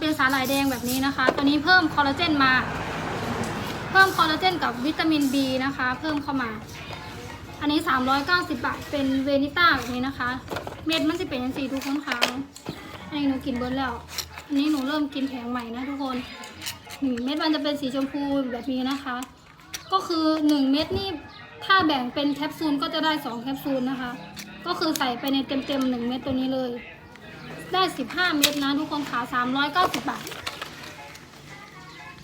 เป็นสาหร่ายแดงแบบนี้นะคะ ตัวนี้เพิ่มคอลลาเจนมา เพิ่มคอลลาเจนกับวิตามิน B นะคะ เพิ่มเข้ามา อันนี้ 390 บาท เป็นเวนิต้าแบบนี้นะคะ เม็ดมันจะเป็นยังสีทุกคนคะอันนี้หนูกินเบิร์แล้ว อันนี้หนูเริ่มกินแผงใหม่นะทุกคนเม็ดมันจะเป็นสีชมพูแบบนี้นะคะ ก็คือ 1 เม็ดนี่ถ้าแบ่งเป็นแคปซูลก็จะได้ 2 แคปซูลนะคะ ก็คือใส่ไปในเต็มๆ1เม็ดตัวนี้เลย ได้ 15 เม็ดนะทุกคนขา390 บาท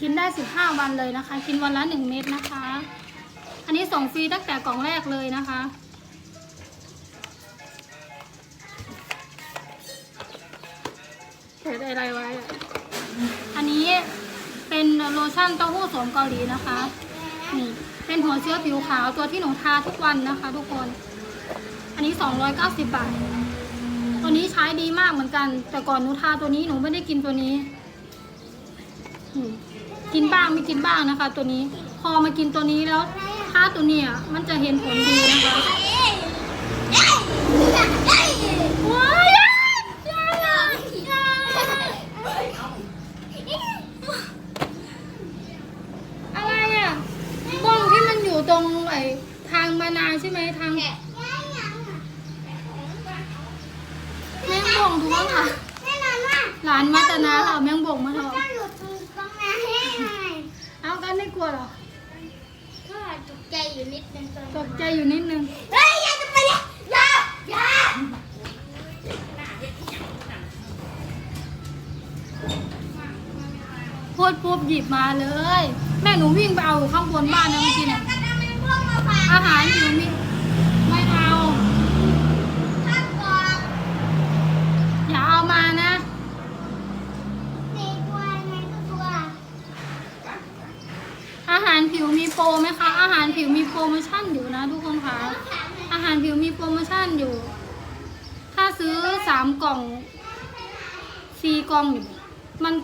กินได้ 15 วันเลยนะคะ กินวันละ 1 เม็ดนะคะ อันนี้ส่งฟรีตั้งแต่กล่องแรกเลยนะคะเกิดอะไรไว้ อันนี้เป็นโลชั่นเต้าหู้สมเกาหลีนะคะ นี่ เป็นหัวเชื้อผิวขาวตัวที่หนูทาทุกวันนะคะ ทุกคน อันนี้ 290 บาท ตัวนี้ใช้ดีมากเหมือนกัน แต่ก่อนหนูทาตัวนี้หนูไม่ได้กินตัวนี้กินบ้างไม่กินบ้างนะคะ ตัวนี้ พอมากินตัวนี้แล้วทาตัวเนี้ยมันจะเห็นผลดีนะคะว้ายอะไรอะบ้องที่มันอยู่ตรงไอ้ทางมานาใช่ไหมทาง แม่งบ่งทุกคนค่ะ หลานมาตนาค่ะแม่งบ่งมาเถอะเอากันไม่กลัวเหรอตกใจอยู่นิดนึงพูดปุ๊บหยิบมาเลย แม่หนูวิ่งไปเอาข้างบนบ้านนะเมื่อกี้เนี่ยอาหารอยู่มีไม่เอา อย่าเอามานะ อาหารผิวมีโปรไหมคะ อาหารผิวมี โปรโมชั่นอยู่นะทุกคนคะอาหารผิวมีโปรโมชั่นอยู่ ถ้าซื้อสามกล่องสี่กล่องอยู่มัน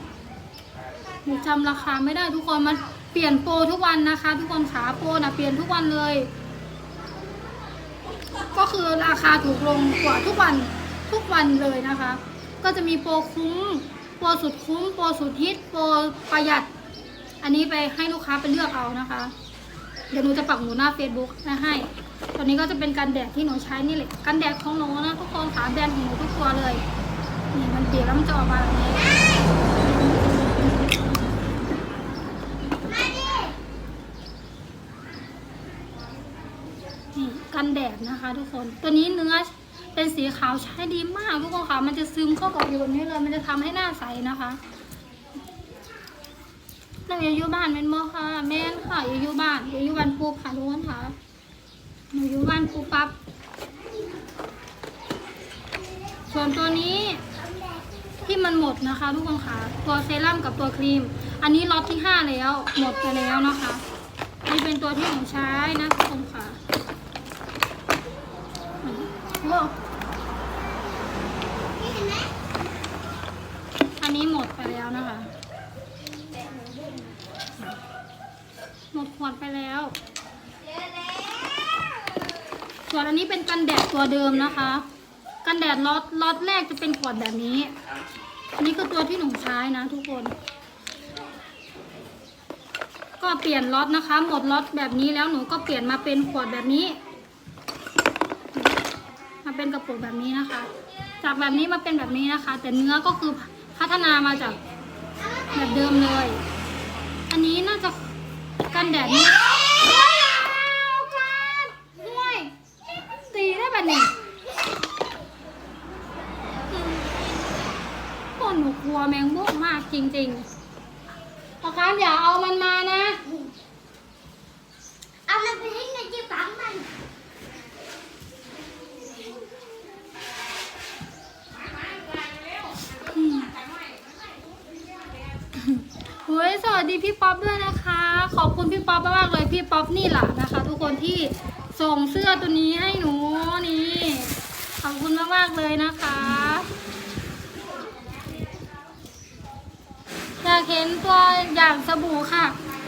หนูจำราคาไม่ได้ทุกคนมันเปลี่ยนโปรทุกวันนะคะ ทุกคนขาโปรนะเปลี่ยนทุกวันเลย ก็คือราคาถูกลงกว่าทุกวันทุกวันเลยนะคะ ก็จะมีโปรคุ้ม โปรสุดคุ้ม โปรสุดฮิต โปรประหยัด อันนี้ไปให้ลูกค้าไปเลือกเอานะคะ เดี๋ยวหนูจะปักหมูหน้า Facebook นะให้ตัวนี้ก็จะเป็นกันแดดที่หนูใช้นี่แหละกันแดดของหนูนะทุกคนขาแบรนด์ของหนูทุกตัวเลยนี่มันเปียกแล้วมันจะออกมาแบบนี้นี่กันแดดนะคะ ทุกคนตัวนี้เนื้อเป็นสีขาวใช้ดีมากทุกคนค่ะมันจะซึมเข้ากับผิวแบบนี้เลย มันจะทำให้หน้าใสนะคะ เราอยู่อยู่บ้านเป็นโมค่ะ แม่นค่ะอยู่อยู่บ้านอยู่อยู่บ้านปูค่ะทุกคนค่ะหนูอยู่บ้านปูปับ ส่วนตัวนี้ที่มันหมดนะคะทุกคนค่ะ ตัวเซรั่มกับตัวครีม อันนี้ล็อตที่ห้าแล้ว หมดไปแล้วนะคะ นี่เป็นตัวที่หนูใช้นะทุกคนค่ะ โอ้อันนี้หมดไปแล้วนะคะ หมดขวดไปแล้ว ส่วนอันนี้ เป็นกันแดดตัวเดิมนะคะ กันแดดล็อตล็อตแรกจะเป็นขวดแบบนี้ อันนี้คือตัวที่หนูใช้นะทุกคน ก็เปลี่ยนล็อตนะคะ หมดล็อตแบบนี้แล้วหนูก็เปลี่ยนมาเป็นขวดแบบนี้ มาเป็นกระปุกแบบนี้นะคะ จากแบบนี้มาเป็นแบบนี้นะคะ แต่เนื้อก็คือพัฒนามาจากแบบเดิมเลย อันนี้น่าจะกันแดดนี้ว้าวกันห่วยตีได้แบบนี้คนหนูกลัวแมงมุมมากจริงๆพอครับอย่าเอามันมานะ เอามันไปให้ในที่ปั๊มมัน เฮ้ยสวัส ดีพี่ป๊อปด้วยนะคะ ขอบคุณพี่ป๊อปมากๆเลยพี่ป๊อปนี่แหละนะคะ ทุกคนที่ส่งเสื้อตัวนี้ให้หนูนี่ขอบคุณมากๆเลยนะคะอยากเห็นตัวอย่างสบู่ค่ะ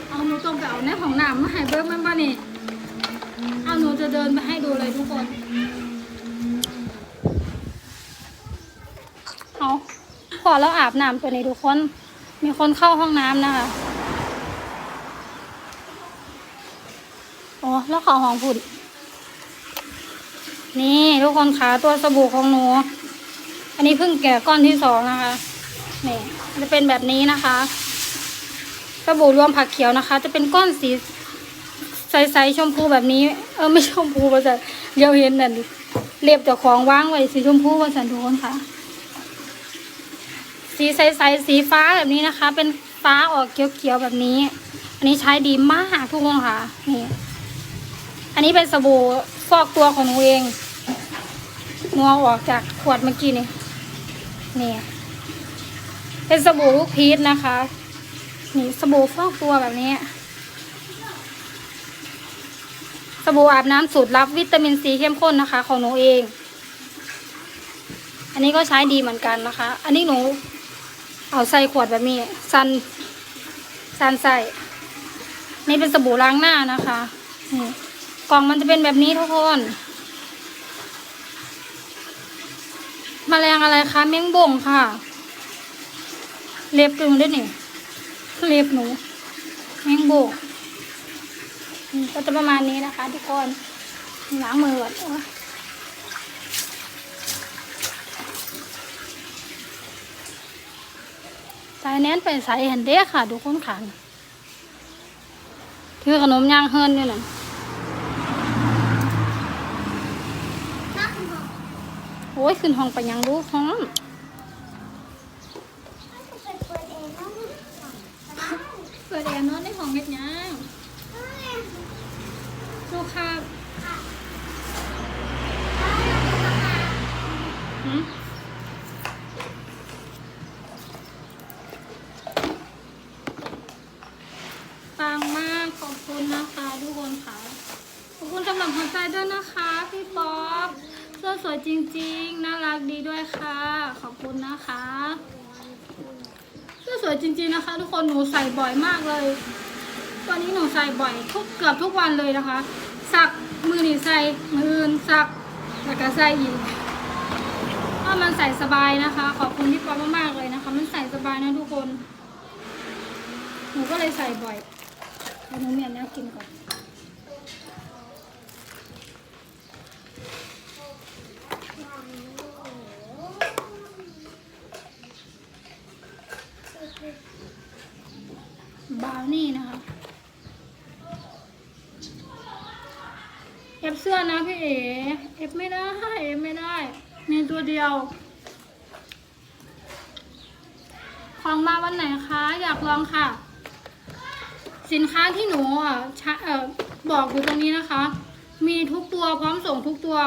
เอาหนูตรงไปเอาในของหนามมาให้เบิ้งมันป่ะนี่เอาหนูจะเดินไปให้ดูเลยทุกคนเอาพอแล้วอาบน้ำตัวนี้ทุกคน มีคนเข้าห้องน้ำนะคะ โอ้แล้วเขอห้องผุดนี่ทุกคนขาตัวสบู่ของหนู อันนี้เพิ่งแกะก้อนที่สองนะคะนี่จะเป็นแบบนี้นะคะสบู่รวมผักเขียวนะคะ จะเป็นก้อนสีใสๆชมพูแบบนี้ เออไม่ชมพูประสันเดี๋ยวเห็นนั่นเรียบจากของว่างไว้สีชมพูประสันทุกคนค่ะ สีใสๆสีฟ้าแบบนี้นะคะ เป็นฟ้าออกเขียวๆแบบนี้ อันนี้ใช้ดีมากทุกคนค่ะนี่ อันนี้เป็นสบู่ฟอกตัวของหนูเองหนูเอออกจากขวดเมื่อกี้นี่นี่เป็นสบู่ลูกพีชนะคะ นี่สบู่ฟอกตัวแบบนี้ สบู่อาบน้ำสูตรลับวิตามินซีเข้มข้นนะคะ ของหนูเอง อันนี้ก็ใช้ดีเหมือนกันนะคะ อันนี้หนู เอาใส่ขวดแบบนี้ซันซันใส่ นี่เป็นสบู่ล้างหน้านะคะนี่ กล่องมันจะเป็นแบบนี้ทุกคนมแมลงอะไรคะเม้งบ่งค่ะ เล็บหนูด้วยนี่เล็บหนูแมงบกอืมก็จะประมาณนี้นะคะทุกคนล้างมือก่อนสายแน้นไปสายเห็นเด้ค่ะทุกคนขันถือขนมย่างเฮิร์นอยู่น่ะนักบอก โอ้ยขึ้นห้องไปยังรู้ห้อง ให้กูไปเปิดเองนะนี่ เปิดแอร์นอนในห้องเฮ็ดหยัง เอ้ย ลูกค้าหืมปังมากขอบคุณนะคะทุกคนค่ะ ขอบคุณสำหรับหัวใจด้วยนะคะ พี่ป๊อปเสื้อสวยจ ริง ๆ น่ารักดีด้วยค่ะ ขอบคุณนะคะเสื้อสวยจริง ๆนะคะ ทุกคนหนูใส่บ่อยมากเลยตอนนี้หนูใส่บ่อยทุกเกือบทุกวันเลยนะคะ สักมือหนีใส่มืออื่นสักแล้วก็ใส่อีกเพราะมันใส่สบายนะคะ ขอบคุณพี่ป๊อปมากๆเลยนะคะ มันใส่สบายนะทุกคน หนูก็เลยใส่บ่อยเดี๋ยวหนูเมียนแล้วกินก่อน บราว นี่นะคะเอฟเสื้อนะพี่เอ๋เอฟไม่ได้เอฟไม่ได้มีตัวเดียว ของมาวันไหนคะ อยากลองค่ะ สินค้าที่หนูอะเออบอกอยู่ตรงนี้นะคะ มีทุกตัวพร้อมส่งทุกตัว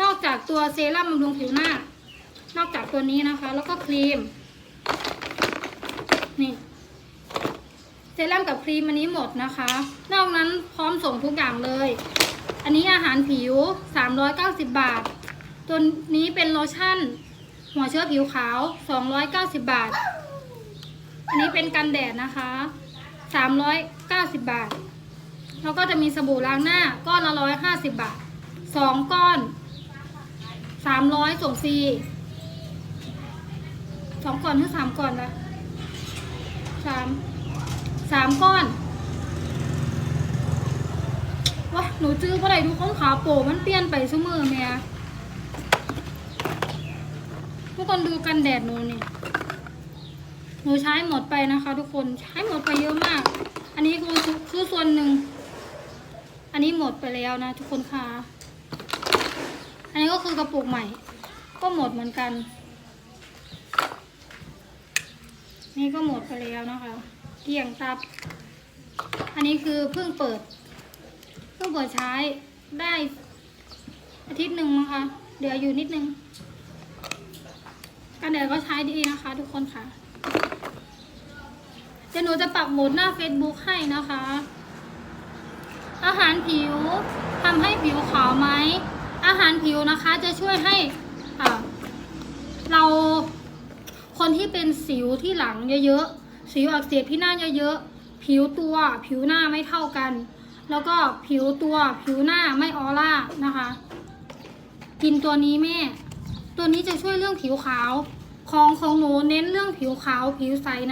นอกจากตัวเซรั่มบำรุงผิวหน้า นอกจากตัวนี้นะคะ แล้วก็ครีม นี่ เซรั่มกับครีมอันนี้หมดนะคะ นอกนั้นพร้อมส่งทุกอย่างเลย อันนี้อาหารผิว 390 บาท ตัวนี้เป็นโลชั่น หัวเชื้อผิวขาว 290 บาท อันนี้เป็นกันแดดนะคะ 390 บาท แล้วก็จะมีสบู่ล้างหน้าก้อนละ 150 บาท 2 ก้อน 300ส่งฟรีสองก้อนหรือสามก้อนละสาม สามก้อนว้าหนูจื้อเพราะอะไรทุกคนขาโปะมันเปลี่ยนไปซุมือเมียทุกคนดูกันแดดหนูนี่หนูใช้หมดไปนะคะ ทุกคนใช้หมดไปเยอะมาก อันนี้คือคือส่วนหนึ่ง อันนี้หมดไปแล้วนะ ทุกคนค่ะ อันนี้ก็คือกระปุกใหม่ ก็หมดเหมือนกัน นี่ก็หมดไปแล้วนะคะ เกี่ยงตับ อันนี้คือเพิ่งเปิด เพิ่งเปิดใช้ได้อาทิตย์หนึ่งมั้งคะเหลืออยู่นิดนึงกันแดดก็ใช้ดีนะคะ ทุกคนค่ะเดี๋ยวหนูจะปักหมุดหน้า Facebook ให้นะคะ อาหารผิวทำให้ผิวขาวไหม อาหารผิวนะคะจะช่วยให้อ่าเราคนที่เป็นสิวที่หลังเยอะๆ สิวอักเสบที่หน้าเยอะๆ ผิวตัวผิวหน้าไม่เท่ากัน แล้วก็ผิวตัวผิวหน้าไม่ออร่านะคะ กินตัวนี้แม่ ตัวนี้จะช่วยเรื่องผิวขาว ของของหนูเน้นเรื่องผิวขาวผิวใสนะ